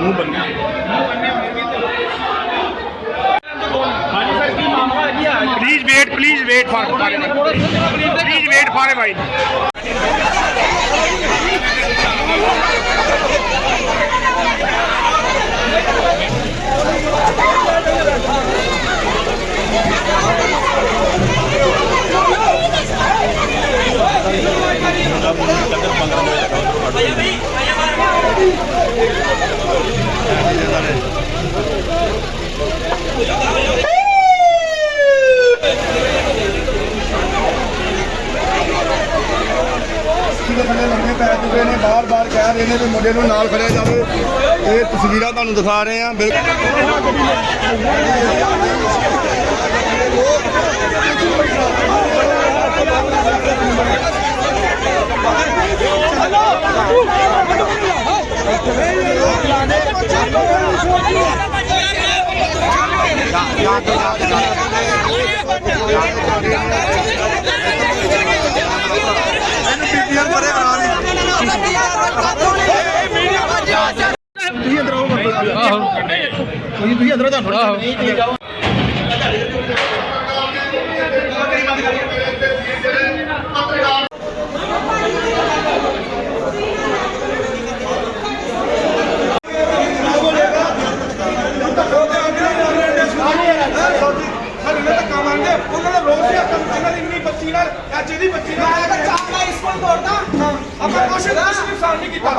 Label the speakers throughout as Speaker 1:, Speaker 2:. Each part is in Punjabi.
Speaker 1: ਮੂੰਹ ਬੰਨਿਆ ਹਾਂਜੀ ਸਰ ਕੀ ਮਾਮਲਾ ਹੈ ਜੀ ਆ
Speaker 2: Please wait, please wait
Speaker 3: ਪੈ ਚੁੱਕੇ ਨੇ, ਬਾਰ-ਬਾਰ ਕਹਿ ਰਹੇ ਨੇ ਵੀ ਮੁੰਡੇ ਨੂੰ ਨਾਲ ਖੜਿਆ ਜਾਵੇ। ਇਹ ਤਸਵੀਰਾਂ ਤੁਹਾਨੂੰ ਦਿਖਾ ਰਹੇ ਹਾਂ, ਬਿਲਕੁਲ ਤੁਸੀਂ ਅੰਦਰ ਆਓ ਤੁਸੀਂ ਤੁਸੀਂ ਅੰਦਰ ਨਹੀਂ ਜਾਓ
Speaker 2: ਉਹਨਾਂ ਦਾ ਰੋਸ ਹੈ ਇਹਨਾਂ ਦੀ ਇੰਨੀ ਬੱਚੀ ਨਾਲ ਅੱਜ ਇਹਦੀ ਬੱਚੀ ਨਾਲ ਮੈਂ ਚਾਹਤਾ ਇਸ ਕੋਲ ਤੋੜਦਾ ਆਪਾਂ ਕੁਛ ਕੁਛ ਨੁਕਸਾਨ ਨਹੀਂ ਕੀਤਾ।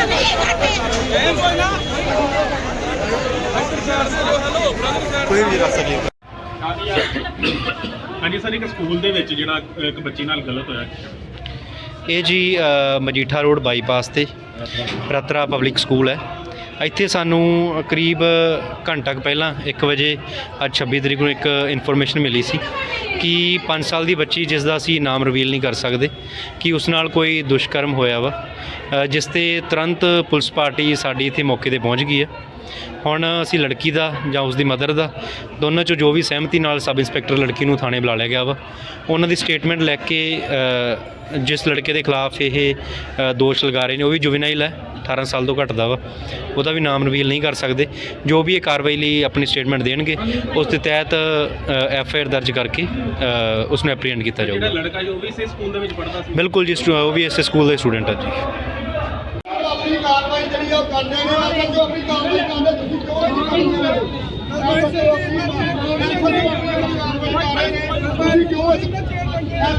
Speaker 2: ਆਪਾਂ ਕੁਛ ਕੋਈ ਨਹੀਂ
Speaker 1: ਹਾਂਜੀ ਸਰ ਇੱਕ ਸਕੂਲ ਦੇ ਵਿੱਚ ਜਿਹੜਾ ਇੱਕ ਬੱਚੀ ਨਾਲ ਗਲਤ ਹੋਇਆ
Speaker 4: ਇਹ ਜੀ ਅ, ਮਜੀਠਾ ਰੋਡ ਬਾਈਪਾਸ ਤੇ ਰਤਰਾ ਪਬਲਿਕ ਸਕੂਲ ਹੈ। ਇੱਥੇ ਸਾਨੂੰ ਕਰੀਬ ਘੰਟਾ ਕੁ ਪਹਿਲਾਂ 1 ਵਜੇ ਅੱਜ 26 ਤਰੀਕ ਨੂੰ ਇੱਕ ਇਨਫੋਰਮੇਸ਼ਨ ਮਿਲੀ ਸੀ ਕਿ 5 ਸਾਲ ਦੀ ਬੱਚੀ ਜਿਸ ਦਾ ਅਸੀਂ ਨਾਮ ਰਿਵੀਲ ਨਹੀਂ ਕਰ ਸਕਦੇ, ਕਿ ਉਸ ਨਾਲ ਕੋਈ ਦੁਸ਼ਕਰਮ ਹੋਇਆ ਵਾ ਜਿਸ ਤੇ ਤੁਰੰਤ ਪੁਲਿਸ ਪਾਰਟੀ ਸਾਡੀ ਇੱਥੇ ਮੌਕੇ ਤੇ ਪਹੁੰਚ ਗਈ ਹੈ। ਹੁਣ ਅਸੀਂ ਲੜਕੀ ਦਾ ਜਾਂ ਉਸ ਦੀ ਮਦਰ ਦਾ ਦੋਨਾਂ ਚੋਂ ਜੋ ਵੀ ਸਹਿਮਤੀ ਨਾਲ ਸਬ ਇੰਸਪੈਕਟਰ ਲੜਕੀ ਨੂੰ ਥਾਣੇ ਬੁਲਾ ਲਿਆ ਗਿਆ ਵਾ। ਉਹਨਾਂ ਦੀ ਸਟੇਟਮੈਂਟ ਲੈ ਕੇ ਜਿਸ ਲੜਕੇ ਦੇ ਖਿਲਾਫ ਇਹ ਦੋਸ਼ ਲਗਾ ਰਹੇ ਨੇ ਉਹ ਵੀ ਜੁਵੈਨਾਈਲ ਹੈ 18 ਸਾਲ ਤੋਂ ਘੱਟ ਦਾ ਵਾ। ਉਹਦਾ ਵੀ ਨਾਮ ਰਿਵੀਲ ਨਹੀਂ ਕਰ ਸਕਦੇ। ਜੋ ਵੀ ਇਹ ਕਾਰਵਾਈ ਲਈ ਆਪਣੀ ਸਟੇਟਮੈਂਟ ਦੇਣਗੇ ਉਸ ਦੇ ਤਹਿਤ ਐਫ ਆਈ ਆਰ ਦਰਜ ਕਰਕੇ ਉਸ ਨੂੰ ਐਪਰੀਹੈਂਡ ਕੀਤਾ
Speaker 1: ਜਿਹੜਾ
Speaker 4: ਜਾਊਗਾ
Speaker 1: ਲੜਕਾ ਜੋ ਵੀ ਇਸੇ ਸਕੂਲ ਦੇ ਵਿੱਚ ਪੜ੍ਹਦਾ ਸੀ?
Speaker 4: ਬਿਲਕੁਲ ਜੀ ਸਟੂ- ਉਹ ਵੀ ਇਸੇ ਸਕੂਲ ਦਾ ਸਟੂਡੈਂਟ ਹੈ ਜੀ।
Speaker 3: ਉਹ ਕਰਦੇ ਨੇ ਅਸਲ ਜੋ ਆਪਣੀ ਕਾਰਵਾਈ ਕਰਦੇ ਤੁਸੀਂ ਕਿਉਂ ਨਹੀਂ ਕਰਦੇ? ਕਿਉਂ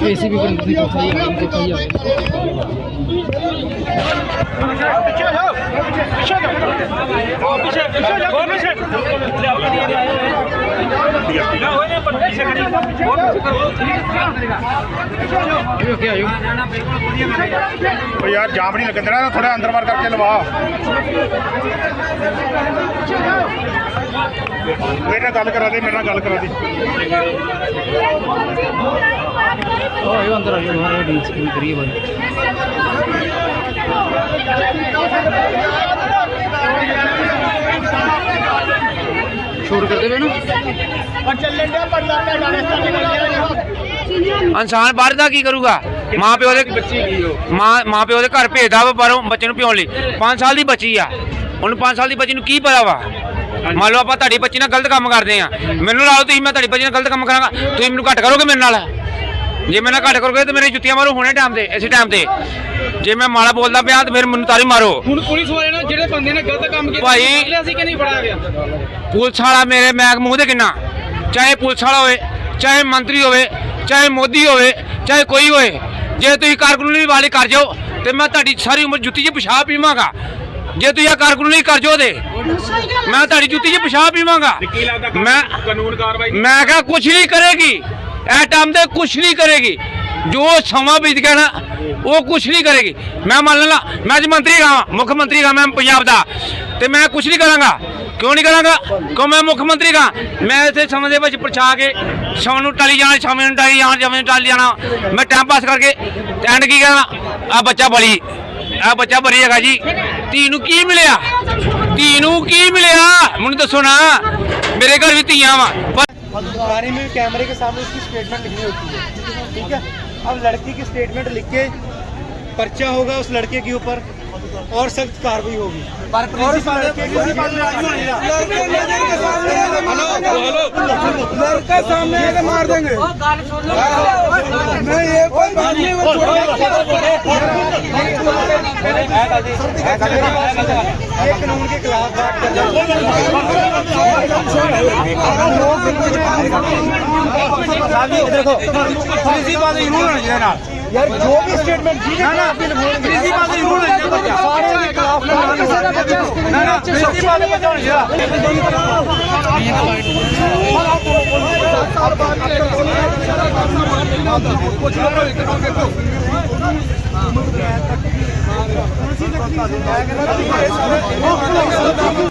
Speaker 3: ਏਸੀਬੀ ਬੰਦ ਦੀ ਕਾਰਵਾਈ
Speaker 2: ਓ ਯਾਰ ਜਾਮ ਨਹੀਂ ਲੱਗਣ ਦੇਣਾ ਥੋੜਾ ਅੰਦਰ ਬਾਹਰ ਕਰਕੇ ਲਵਾ। ਮੇਰੇ ਨਾਲ ਗੱਲ ਕਰਾ ਦੇ ਮੇਰੇ ਨਾਲ ਗੱਲ ਕਰਾ ਦੇ।
Speaker 5: ਆਇਓ ਅੰਦਰ ਆਇਓ ਬਾਹਰ ਡੀਲ ਸਕੂਲ ਕਰੀਏ ਬਾਈ। ਸ਼ੋਰ ਕਰਦੇ ਵੇ ਨਾ? ਇਨਸਾਨ ਬਾਹਰ ਦਾ ਕੀ ਕਰੂਗਾ? ਮਾਂ ਪਿਓ ਦੇ ਬੱਚੀ ਕੀ ਮਾਂ ਮਾਂ ਪਿਓ ਦੇ ਘਰ ਭੇਜਦਾ ਵਾ ਪਰ ਬੱਚੇ ਨੂੰ ਪਿਉਣ ਲਈ। 5 ਸਾਲ ਦੀ ਬੱਚੀ ਆ। ਉਹਨੂੰ 5 ਸਾਲ ਦੀ ਬੱਚੀ ਨੂੰ ਕੀ ਪਤਾ ਵਾ?
Speaker 6: ਮੰਨ ਲਓ ਆਪਾਂ ਤੁਹਾਡੀ ਬੱਚੀ ਨਾਲ ਗਲਤ ਕੰਮ ਕਰਦੇ ਆ। ਮੈਨੂੰ ਲਾ ਲਓ ਤੁਸੀਂ ਮੈਂ ਤੁਹਾਡੀ ਬੱਚੀ ਨਾਲ ਗਲਤ ਕੰਮ ਕਰਾਂਗਾ। ਤੁਸੀਂ ਮੈਨੂੰ ਘੱਟ ਕਰੋਗੇ ਮੇਰੇ ਨਾਲ? ਜੇ ਮੇਰੇ ਨਾਲ ਘੱਟ ਕਰੋਗੇ ਤੇ ਮੇਰੇ ਜੁੱਤੀਆਂ ਮਾਰੋ ਹੁਣੇ ਟਾਈਮ ਤੇ ਇਸੇ ਟਾਈਮ ਤੇ। ਜੇ ਮੈਂ ਮਾੜਾ ਬੋਲਦਾ ਪਿਆ ਤੇ ਫਿਰ ਮੈਨੂੰ ਤਾਰੀ ਮਾਰੋ।
Speaker 5: ਹੁਣ ਪੁਲਿਸ ਵਾਲੇ ਨੇ ਜਿਹੜੇ ਬੰਦੇ ਨੇ ਗਲਤ ਕੰਮ ਕੀਤਾ
Speaker 6: ਭਾਈ-
Speaker 5: ਫੜ ਲਿਆ ਸੀ ਕਿ ਨਹੀਂ ਫੜਿਆ ਗਿਆ?
Speaker 6: ਪੁਲਿਸ ਵਾਲਾ ਮੇਰੇ ਮੈਕ ਮੂੰਹ ਤੇ ਕਿੰਨਾ? ਚਾਹੇ ਪੁਲਿਸ ਵਾਲਾ ਹੋਵੇ ਚਾਹੇ ਮੰਤਰੀ ਹੋਵੇ ਚਾਹੇ ਮੋਦੀ ਹੋਵੇ ਚਾਹੇ ਕੋਈ ਹੋਵੇ ਜੇ ਤੁਸੀਂ ਕਾਰਕੁਨੀ ਵਾਲੇ ਕਰ ਜਾਓ ਤੇ ਮੈਂ ਤੁਹਾਡੀ ਸਾਰੀ ਉਮਰ ਜੁੱਤੀ 'ਚ ਪਿਸ਼ਾਬ ਪੀਵਾਂਗਾ। ਜੇ ਤੁਸੀਂ ਇਹ ਕਾਰਕੁਨੀ ਕਰ ਜਾਓ ਤੇ ਮੈਂ ਤੁਹਾਡੀ ਜੁੱਤੀ 'ਚ ਪਿਸ਼ਾਬ ਪੀਵਾਂਗਾ।
Speaker 1: ਕੀ ਲੱਗਦਾ
Speaker 6: ਮੈਂ
Speaker 1: ਕਾਨੂੰਨ ਕਾਰਵਾਈ
Speaker 6: ਮੈਂ ਕਿਹਾ ਕੁਛ ਨਹੀਂ ਕਰੇਗੀ। ਇਹ ਟਾਈਮ ਤੇ ਕੁਛ ਨਹੀਂ ਕਰੇਗੀ। ਜੋ ਸਮਾਂ ਬੀਤ ਗਿਆ ਨਾ ਉਹ ਕੁਛ ਨਹੀਂ ਕਰੇਗੀ ਮੈਂ ਮੰਨ ਲਾ ਮੈਂ ਅੱਜ ਮੰਤਰੀ ਹਾਂ ਮੁੱਖ ਮੰਤਰੀ ਹਾਂ ਮੈਂ ਪੰਜਾਬ ਦਾ ਤੇ ਮੈਂ ਕੁਛ ਨਹੀਂ ਕਰਾਂਗਾ ਕਿਉਂ ਨਹੀਂ ਕਰਾਂਗਾ ਕਿਉਂ ਮੈਂ ਮੁੱਖ ਮੰਤਰੀ ਹਾਂ ਮੈਂ ਇੱਥੇ ਸਮੇਂ ਦੇ ਵਿੱਚ ਪਰਛਾ ਕੇ ਸ਼ਾਮ ਨੂੰ ਟਾਲੀ ਜਾਣਾ ਸ਼ਾਮ ਨੂੰ ਟਾਲੀ ਜਾਣਾ ਜਮੇ ਨੂੰ ਟਾਲੀ ਜਾਣਾ ਮੈਂ ਟਾਈਮ ਪਾਸ ਕਰਕੇ ਤੇ ਐਂਡ ਕੀ ਕਹਿਣਾ ਆ ਬੱਚਾ ਬਲੀ ਆ ਬੱਚਾ ਬਰੀ ਹੈਗਾ ਜੀ ਧੀ ਨੂੰ ਕੀ ਮਿਲਿਆ ਧੀ ਨੂੰ ਕੀ ਮਿਲਿਆ ਮੈਨੂੰ ਦੱਸੋ ਨਾ ਮੇਰੇ ਘਰ ਵੀ ਧੀਆਂ ਵਾ ਪਰ
Speaker 7: थाने में कैमरे के सामने उसकी स्टेटमेंट लिखनी होती है ठीक है अब लड़की की स्टेटमेंट लिख के पर्चा होगा उस लड़के के ऊपर और सख्त कार्रवाई होगी। लड़का
Speaker 2: सामने आएगा मार देंगे। नहीं ये कोई बात नहीं
Speaker 7: ये कानून के खिलाफ बात कर देखो ਯਾਰ ਜੋ ਵੀ ਸਟੇਟਮੈਂਟ ਜਿਹਦੇ ਖਿਲਾਫ ਬਿੱਲ ਹੋਣਗੇ। ਪ੍ਰਿੰਸੀਪਲ ਦੇ ਰੂਲ ਹੈ ਬੱਚਾ ਸਾਰੇ ਦੇ ਖਿਲਾਫ ਨਾ ਨਾ ਨਾ ਨਾ ਪ੍ਰਿੰਸੀਪਲ ਦੇ ਬੱਚਾ ਹੋਣਗੇ ਕੁਝ ਲੋਕ ਇੱਕ ਦੋ ਦੇਖੋ ਹਾਂ ਮੈਂ ਕਹਿੰਦਾ ਤੁਸੀਂ ਸਾਰੇ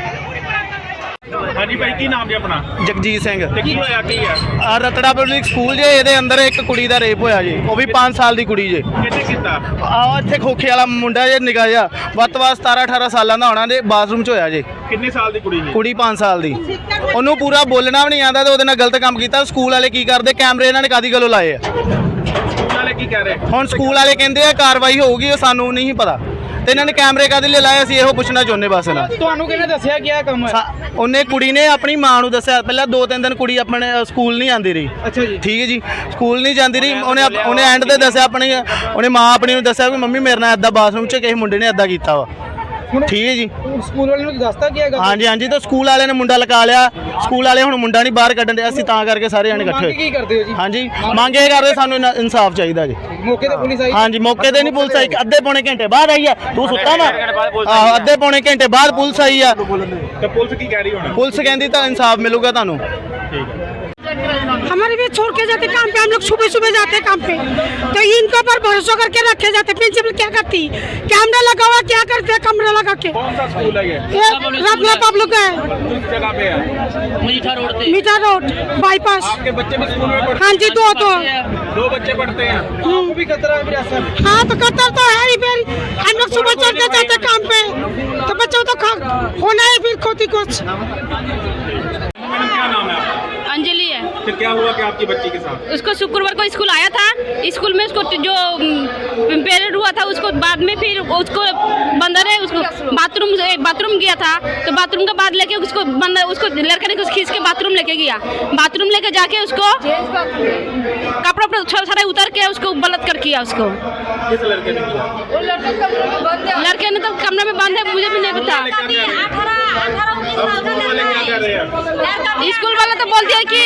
Speaker 1: ਹਾਂਜੀ ਭਾਈ ਕੀ ਨਾਮ ਜੀ ਆਪਣਾ?
Speaker 8: ਜਗਜੀਤ ਸਿੰਘ।
Speaker 1: ਤੇ ਕੀ ਹੋਇਆ ਕੀ ਹੈ?
Speaker 8: ਆ ਰਤੜਾ ਪਬਲਿਕ ਸਕੂਲ ਜੇ ਇਹਦੇ ਅੰਦਰ ਇੱਕ ਕੁੜੀ ਦਾ ਰੇਪ ਹੋਇਆ ਜੀ। ਉਹ ਵੀ 5 ਸਾਲ ਦੀ ਕੁੜੀ ਜੇ।
Speaker 1: ਕਿਹਨੇ ਕੀਤਾ?
Speaker 8: ਆ ਇੱਥੇ ਖੋਖੇ ਵਾਲਾ ਮੁੰਡਾ ਜੇ ਨਿਕਾ ਜਿਹਾ। ਵੱਧ ਤੋਂ ਵੱਧ 17 18 ਸਾਲਾਂ ਦਾ ਹੋਣਾ ਦੇ ਬਾਥਰੂਮ 'ਚ ਹੋਇਆ ਜੇ।
Speaker 1: ਕਿੰਨੇ ਸਾਲ ਦੀ ਕੁੜੀ ਸੀ?
Speaker 8: ਕੁੜੀ 5 ਸਾਲ ਦੀ। ਉਹਨੂੰ ਪੂਰਾ ਬੋਲਣਾ ਵੀ ਨਹੀਂ ਆਉਂਦਾ ਤੇ ਉਹਦੇ ਨਾਲ ਗਲਤ ਕੰਮ ਕੀਤਾ। ਸਕੂਲ ਵਾਲੇ ਕੀ ਕਰਦੇ? ਕੈਮਰੇ ਇਹਨਾਂ ਨੇ ਕਾਦੀ ਗੱਲੋਂ ਲਾਏ ਆ?
Speaker 1: ਸਕੂਲ ਵਾਲੇ ਕੀ ਕਹਿ ਰਹੇ?
Speaker 8: ਹੁਣ ਸਕੂਲ ਵਾਲੇ ਕਹਿੰਦੇ ਆ ਕਾਰਵਾਈ ਹੋਊਗੀ ਉਹ ਸਾਨੂੰ ਨਹੀਂ ਪਤਾ। ਇਹਨਾਂ ਨੇ ਕੈਮਰੇ ਕਾਦੇ ਲਈ ਲਾਏ? ਅਸੀਂ ਇਹੋ ਪੁੱਛਣਾ ਚਾਹੁੰਦੇ ਬਸ ਨਾ।
Speaker 5: ਤੁਹਾਨੂੰ ਕਿਹਨੇ ਦੱਸਿਆ ਕਿ ਇਹ ਕੰਮ? ਹੈ
Speaker 8: ਉਹਨੇ ਕੁੜੀ ਨੇ ਆਪਣੀ ਮਾਂ ਨੂੰ ਦੱਸਿਆ। ਪਹਿਲਾਂ ਦੋ ਤਿੰਨ ਦਿਨ ਕੁੜੀ ਆਪਣੇ ਸਕੂਲ ਨਹੀਂ ਆਂਦੀ ਰਹੀ।
Speaker 5: ਅੱਛਾ ਜੀ।
Speaker 8: ਠੀਕ ਹੈ ਜੀ। ਸਕੂਲ ਨਹੀਂ ਜਾਂਦੀ ਰਹੀ। ਉਹਨੇ ਆਪ- ਉਹਨੇ ਐਂਡ ਤੇ ਦੱਸਿਆ ਆਪਣੀ ਉਹਨੇ ਮਾਂ ਆਪਣੀ ਨੂੰ ਦੱਸਿਆ ਕਿ ਮੰਮੀ ਮੇਰੇ ਨਾਲ ਏਦਾਂ ਬਾਥਰੂਮ 'ਚ ਕਿਸੇ ਮੁੰਡੇ ਨੇ ਏਦਾਂ ਕੀਤਾ ਵਾ। ਠੀਕ ਹੈ ਜੀ।
Speaker 5: ਸਕੂਲ ਵਾਲੇ ਨੂੰ ਦੱਸਤਾ ਕੀ ਹੈਗਾ?
Speaker 8: ਹਾਂਜੀ ਹਾਂਜੀ ਤਾਂ ਸਕੂਲ ਵਾਲਿਆਂ ਨੇ ਮੁੰਡਾ ਲਗਾ ਲਿਆ। ਸਕੂਲ ਵਾਲੇ ਹੁਣ ਮੁੰਡਾ ਨਹੀਂ ਬਾਹਰ ਕੱਢਣ ਦੇ ਅਸੀਂ ਤਾਂ ਕਰਕੇ ਸਾਰੇ ਜਾਣੇ ਇਕੱਠੇ
Speaker 5: ਕੀ
Speaker 8: ਹੋਏ
Speaker 5: ਕਰਦੇ ਹੋ ਜੀ?
Speaker 8: ਹਾਂਜੀ ਮੰਗ ਇਹ ਕਰਦੇ ਸਾਨੂੰ ਇਨਾ- ਇਨਸਾਫ ਚਾਹੀਦਾ ਜੀ।
Speaker 5: ਮੌਕੇ ਤੇ ਪੁਲਿਸ ਆਈ?
Speaker 8: ਹਾਂਜੀ ਮੌਕੇ ਤੇ ਨਹੀਂ ਪੁਲਿਸ ਆਈ ਅੱਧੇ ਪੌਣੇ ਘੰਟੇ ਬਾਅਦ ਆਈ ਆ। ਤੂੰ ਸੁੱਤਾ ਵਾ? ਆਹੋ ਅੱਧੇ ਪੌਣੇ ਘੰਟੇ ਬਾਅਦ ਪੁਲਿਸ ਆਈ ਆ।
Speaker 1: ਤੇ ਪੁਲਿਸ ਕੀ ਕਹਿ ਰਹੀ ਹੁਣ?
Speaker 8: ਪੁਲਿਸ ਕਹਿੰਦੀ ਤਾਂ ਇਨਸਾਫ ਮਿਲੂਗਾ ਤੁਹਾਨੂੰ।
Speaker 9: हमारे भी छोड़ के जाते काम पे हम लोग सुबह सुबह जाते काम पे तो इनके ऊपर भरोसा करके रखे जाते प्रिंसिपल क्या करती कैमरा लगा हुआ क्या करते हैं कमरा लगा के
Speaker 1: कौन सा स्कूल है ये
Speaker 9: ये रत्ना पब्लिक है
Speaker 1: किस जगह पे है
Speaker 9: मीठा रोड बाईपास
Speaker 1: आपके बच्चे भी स्कूल में पढ़ते
Speaker 9: हाँ जी दो तो
Speaker 1: दो बच्चे पढ़ते हैं
Speaker 5: आपको भी खतरा है मेरा सर
Speaker 9: हाँ तो कतर तो है ही फिर हम लोग सुबह चल के जाते काम पे तो बच्चों तो खा होना है फिर खोती कुछ
Speaker 1: मैडम क्या नाम है आपका
Speaker 10: अंजलि है
Speaker 1: फिर क्या हुआ कि आपकी बच्ची के साथ?
Speaker 10: उसको शुक्रवार को स्कूल आया था। स्कूल में उसको जो पीरियड हुआ था उसको बाद में फिर उसको बंदर है उसको बाथरूम बाथरूम गया था। तो बाथरूम के बाद लेके उसको बंदर उसको लड़के ने उसको खींच के बाथरूम लेके गया। बाथरूम लेके जाके उसको कपड़ा उपड़ा छोटा सारा उतर के उसको बलात्कार किया उसको।
Speaker 1: लड़के ने
Speaker 10: लड़के ने तो कमरे में बंद है मुझे भी नहीं पता
Speaker 1: अब स्कूल वाले क्या कह रहे हैं
Speaker 10: स्कूल वाले तो बोलते हैं कि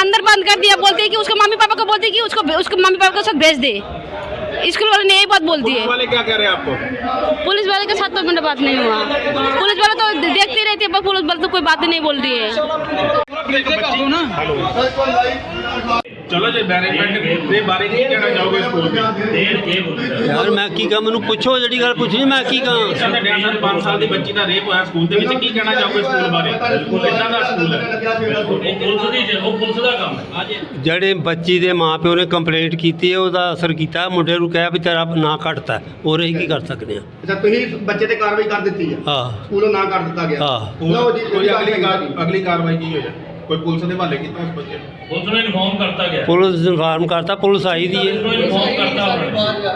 Speaker 10: अंदर बंद कर दिया बोलते हैं कि उसको मम्मी पापा को बोलते हैं कि उसको उसको मम्मी पापा के साथ भेज दे। स्कूल वाले ने यही बात बोल दी है।
Speaker 1: वाले क्या कह रहे हैं आपको?
Speaker 10: पुलिस वाले के साथ तो मेरा बात नहीं हुआ। पुलिस वाले तो देखते रहते हैं पर पुलिस वाले तो कोई बात नहीं बोल रही है।
Speaker 1: ਚਲੋ ਜੇ ਮੈਨੇਜਮੈਂਟ ਦੇ ਬਾਰੇ ਕੀ ਕਹਿਣਾ ਚਾਹੋਗੇ ਸਕੂਲ ਦੇ?
Speaker 5: ਯਾਰ ਮੈਂ ਕੀ ਕਹਾਂ? ਮੈਨੂੰ ਪੁੱਛੋ ਜਿਹੜੀ ਗੱਲ ਪੁੱਛਣੀ ਮੈਂ ਕੀ ਕਹਾਂ?
Speaker 1: ਸਾਡੇ ਡਿਆਨ ਨਾਲ 5 ਸਾਲ ਦੀ ਬੱਚੀ ਦਾ ਰੇਪ ਹੋਇਆ ਸਕੂਲ ਦੇ ਵਿੱਚ ਕੀ ਕਹਿਣਾ ਚਾਹੋਗੇ ਸਕੂਲ ਬਾਰੇ? ਕਿੱਦਾਂ ਦਾ ਸਕੂਲ ਹੈ?
Speaker 5: ਜਿਹੜੇ ਬੱਚੀ ਦੇ ਮਾਪਿਓ ਨੇ ਕੰਪਲੇਂਟ ਕੀਤੀ ਹੈ ਉਹਦਾ ਅਸਰ ਕੀਤਾ ਮੁੰਡੇ ਨੂੰ ਕਿਹਾ ਵੀ ਤੇਰਾ ਨਾਂ ਕੱਟਤਾ ਹੋਰ ਅਸੀਂ ਕੀ ਕਰ ਸਕਦੇ ਹਾਂ?
Speaker 3: ਅੱਛਾ ਤੁਸੀਂ ਬੱਚੇ ਤੇ ਕਾਰਵਾਈ ਕਰ ਦਿੱਤੀ ਹੈ?
Speaker 5: ਹਾਂ।
Speaker 3: ਸਕੂਲੋਂ ਨਾ ਕਰ ਦਿੱਤਾ ਗਿਆ।
Speaker 5: ਹਾਂ।
Speaker 3: ਲਓ ਜੀ
Speaker 1: ਕੋਈ ਅਗਲੀ ਕਾਰ- ਅਗਲੀ ਕਾਰਵਾਈ ਕੀ ਹੋਇਆ ਕੋਈ ਪੁਲਿਸ ਦੇ ਹਵਾਲੇ ਕੀਤਾ ਉਸ ਬੱਚੇ ਨੂੰ?
Speaker 5: ਪੁਲਿਸ ਇਨਫਾਰਮ ਕਰਤਾ ਪੁਲਿਸ ਆਈ ਦੀ ਹੈ।